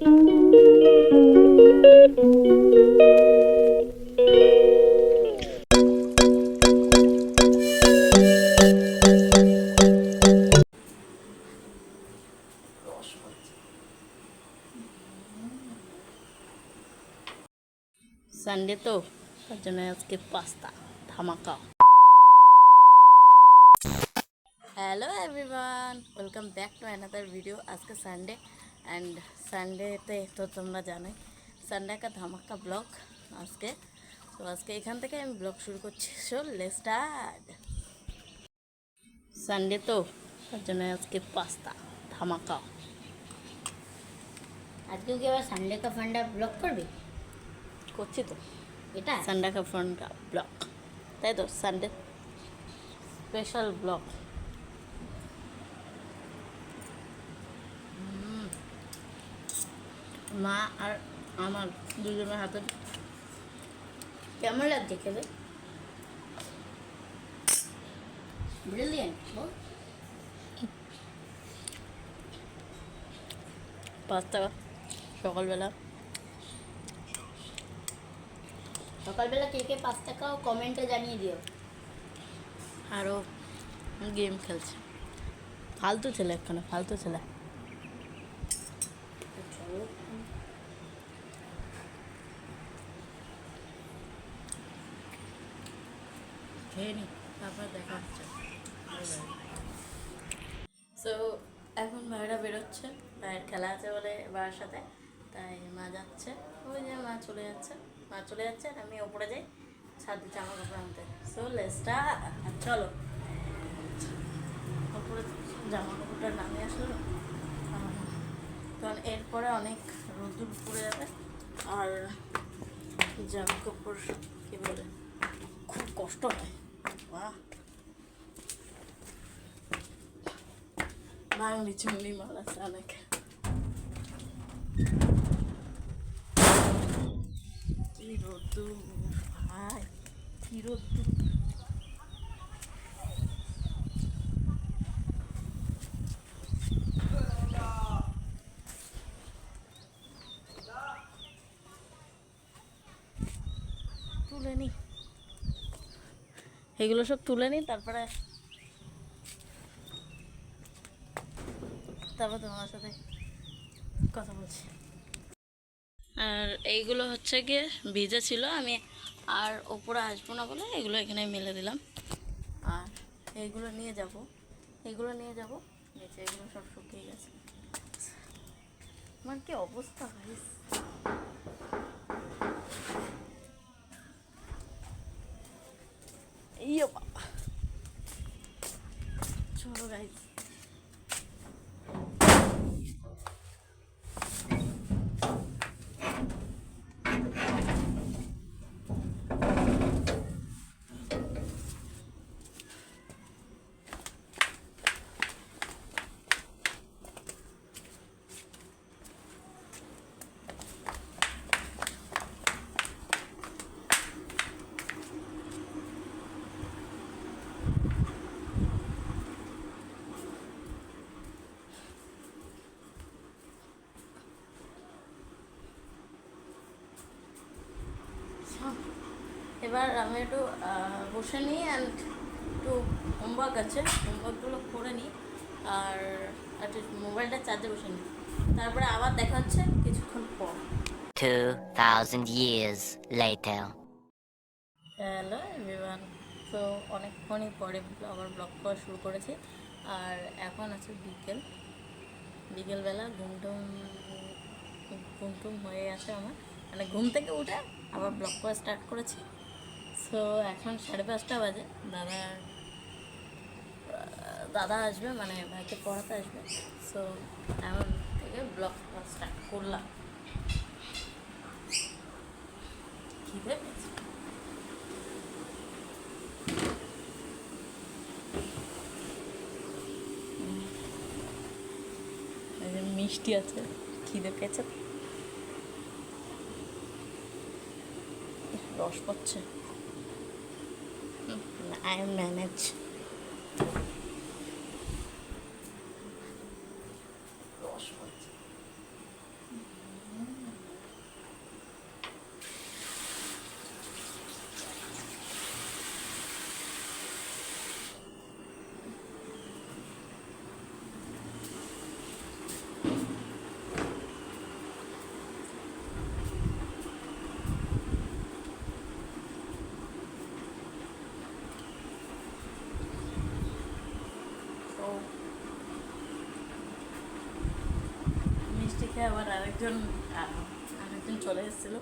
Sunday তো তার জন্য আজকে পাস্তা ধামাকা hello everyone welcome back to another video আজকে সানডে অ্যান্ড সানডেতে তো তোমরা জানোই সানডে একটা ধামাক্কা ব্লগ আজকে। তো আজকে এখান থেকে আমি ব্লগ শুরু করছি। সো লেস্টার্ড সানডে তো তার জন্য আজকে পাস্তা ধামাকা। আজকেও কি আবার সানডে কা ফান্ডা ব্লগ করবি? করছি তো। এটা? সানডে কা ফান্ডা ব্লক তাই তো সানডে স্পেশাল ব্লক মা আর আমার দুজনের হাতে কেমন লাগছে খেতে? বল। পাস্তা সকালবেলা। সকালবেলা কে কে পাঁচটা খাও কমেন্টে জানিয়ে দিও। আরও গেম খেলছে। ফালতু ছেলে এখানে, ফালতু ছেলে চলো খেয়ে তারপর দেখা হচ্ছে। সো এখন ভাইরা বেরোচ্ছে, ভাইয়ের খেলা আছে বলে বাবার সাথে, তাই মা যাচ্ছে। ওই যে মা চলে যাচ্ছে, মা চলে যাচ্ছে আর আমি ওপরে যাই, ছাদে জামা কাপড় আনতে। সো লেসটা চলো। ওপরে জামা কাপড়টা নামিয়ে আসলো। কারণ এরপরে অনেক রোদ্দুর পড়ে যাবে। আর জামা কাপড় কী বলে, খুব কষ্ট হয়। বাহ বাঙালি চুমনি মাল আছে অনেক কি রোদ্দুর ভাই কি রোদ্দুর তুলে নি এগুলো সব তুলে নি তারপরে তারপর তোমার সাথে কথা বলছি। আর এইগুলো হচ্ছে গিয়ে ভিজে ছিল, আমি আর ওপরে আসব না বলে এগুলো এখানে মেলে দিলাম। আর এইগুলো নিয়ে যাব, এগুলো নিয়ে যাব, নিচে এগুলো সব শুকিয়ে গেছে। আমার কি অবস্থা ভাইস ইয়ে বাবা চলো গাইজ এবার আমি একটু বসে নিই অ্যান্ড একটু হোমওয়ার্ক আছে। হোমওয়ার্কগুলো করে নিই আর একটু মোবাইলটা চার্জে বসে নিই। তারপরে আবার দেখা হচ্ছে কিছুক্ষণ পর। 2,000 years later. হ্যালো এভরিওয়ান তো অনেকক্ষণই পরে আবার ব্লগ করা শুরু করেছি। আর এখন আছে বিকেল। বিকেলবেলা ঘুমটুম ঘুমটুম হয়ে আছে আমার। মানে ঘুম থেকে উঠে আবার ব্লগ করা স্টার্ট করেছি। সো এখন সাড়ে পাঁচটা বাজে। দাদা দাদা আসবে মানে ভাইকে পড়াতে আসবে। সো এখন থেকে ব্লগ স্টার্ট করলাম। খিদে মিষ্টি আছে, খিদে পেয়েছে। রস পড়ছে। I manage. দেখে আবার আরেকজন আরেকজন চলে এসেছিল।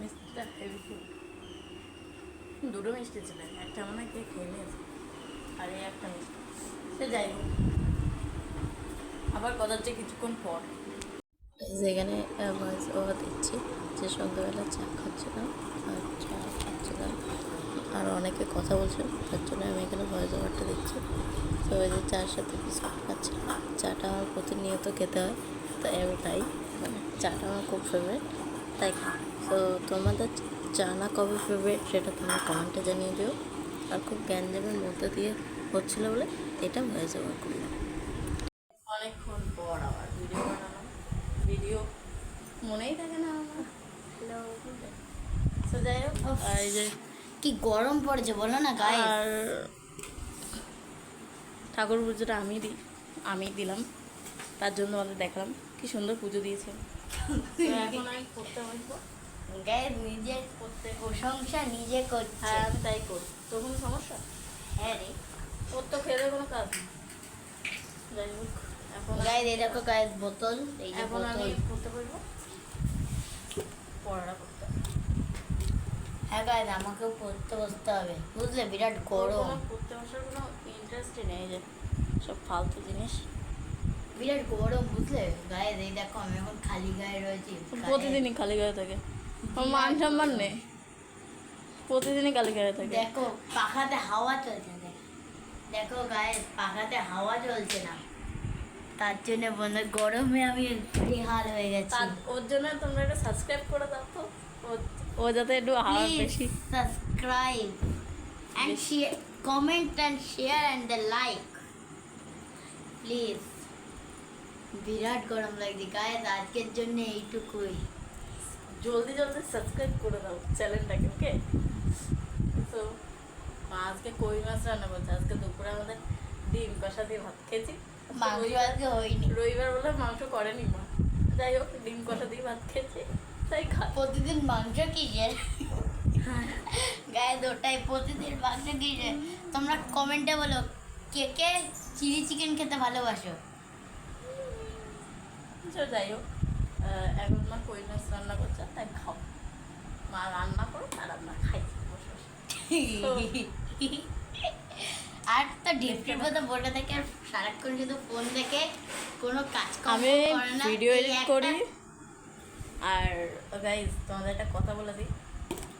মিষ্টিটা হেভি দুটো মিষ্টি ছিল, একটা মনে কে খেয়ে নিয়েছে। আর এই একটা মিষ্টি। সে যাই হোক। আবার কথা হচ্ছে কিছুক্ষণ পর। যেখানে ভয়েস ওভার দিচ্ছি, যে সন্ধ্যাবেলা চা খাচ্ছিলাম, আর চা খাচ্ছিলাম, আর অনেকে কথা বলছিল তার জন্য আমি এখানে ভয়েস ওভারটা দিচ্ছি। তো ওই যে চার সাথে বিস্কুট খাচ্ছিলাম চাটা আমার প্রতিনিয়ত খেতে হয়। তাই আমি তাই মানে চাটা আমার খুব ফেভারিট তাই খাই তো তোমাদের চা না কবে ফেভারিট সেটা তোমরা কমেন্টে জানিয়ে দিও। আর খুব গ্যাঞ্জামের মধ্যে দিয়ে হচ্ছিল বলে এটা ওভার করলাম অনেকক্ষণ পর আবার ভিডিও বানালাম। ভিডিও মনেই থাকে না আমার। তো যাই হোক এই যে কি গরম পড়েছে বলো না গায়ে আর ঠাকুর পুজোটা আমি দিই আমি দিলাম। তার জন্য আমাদের দেখালাম। কি সুন্দর পুজো দিয়েছে। এখন আমি করতে বসবো নিজে করতে প্রশংসা নিজে করছে। হ্যাঁ আমি তাই করি। তোর কোনো সমস্যা? হ্যাঁ রে। তোর তো খেলে কোনো কাজ যাই হোক এখন গায়ে এই দেখো গায়ে বোতল এই যে এখন আমি করতে বসবো পড়াটা করতে হবে। হ্যাঁ গায়ে আমাকেও পড়তে বসতে হবে। বুঝলে বিরাট গরম। পড়তে বসার কোনো ইন্টারেস্টই নেই যে সব ফালতু জিনিস। বিরাট গরম বুঝলে? গায়ে এই দেখো আমি এখন খালি গায়ে রয়েছি প্রতিদিনই খালি গায়ে থাকে। আমার মান সম্মান নেই। প্রতিদিনই খালি গায়ে থাকে। দেখো পাখাতে হাওয়া চলছে না দেখো গায়ে পাখাতে হাওয়া চলছে না। তার জন্য বন্ধু গরমে আমি বেহাল হয়ে গেছি। ওর জন্য তোমরা একটু সাবস্ক্রাইব করে দাও তো। ও- যাতে একটু হাওয়া বেশি। Please subscribe and share, comment and share and the like. বিরাট গরম লাগছে গায়ে আজকের জন্য এইটুকুই। জলদি জলদি সাবস্ক্রাইব করে দাও চ্যানেলটাকে ওকে তো মা আজকে কই মাছ রান্না করছে? আজকে দুপুরে আমাদের ডিম কষা দিয়ে ভাত খেয়েছি। মাংস আজকে হয়নি। রবিবার বলে মাংস করেনি মা। যাই হোক ডিম কষা দিয়ে ভাত খেয়েছি তাই খা প্রতিদিন মাংস কিসের গায়ে দোটাই প্রতিদিন মাংস কিসের তোমরা কমেন্টে বলো কে কে চিলি চিকেন খেতে ভালোবাসো? তো যাই হোক এখন মা কই মাছ রান্না করছে তাই খাও। মা রান্না করো আর আমরা খাই। বসে। আর তো ডিপটির মতো বসে থেকে আর সারাক্ষণ শুধু ফোন দেখে কোনো কাজ আমি ভিডিও এডিট করি। আর গাইজ তোমাদের একটা কথা বলে দিই।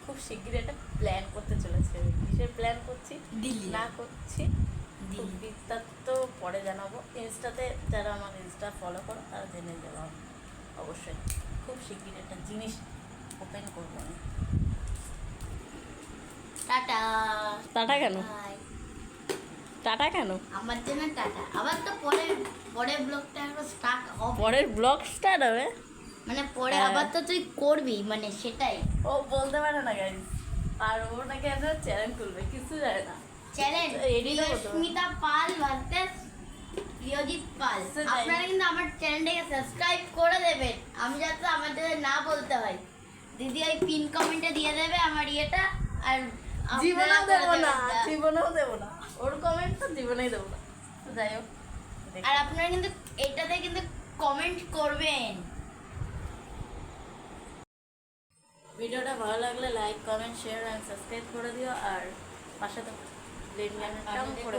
খুব শিগগিরই একটা প্ল্যান করতে চলেছে কিসের প্ল্যান করছি? দিল্লি। না করছি। খুব পরে জানাব। ইনস্টাতে যারা আমার ইনস্টা ফলো করো তারা জেনে যাব অবশ্যই খুব শিগগিরই একটা জিনিস ওপেন করব আমি। টাটা। টাটা কেন? টাটা কেন? আমার জন্য টাটা। আবার তো পরে পরে ব্লগটা স্টার্ট হবে। পরের ব্লগ স্টার্ট হবে? মানে পরে হ্যাঁ। আবার তো তুই করবি মানে সেটাই। ও বলতে পারে না গাইজ আর ও নাকি একটা চ্যানেল খুলবে কিছু জানে না। চ্যালেঞ্জ Edit ও করতে হবে। স্মিতা পাল ভার্সেস প্রিয়জিৎ পাল আপনারা কিন্তু আমার চ্যানেলটাকে সাবস্ক্রাইব করে দেবেন। আমি যাতে আমার যাতে না বলতে হয়। দিদি ওই পিন কমেন্টে দিয়ে দেবে আমার ইয়েটা আর জীবনেও দেবো না জীবনেও দেবো না। ওর কমেন্ট তো জীবনেই দেবো না। যাই হোক আর আপনারা কিন্তু এটাতে কিন্তু কমেন্ট করবেন। ভিডিওটা ভালো লাগলে like comment share and subscribe করে দিও আর পাশে তো বেল বাটনটাও করে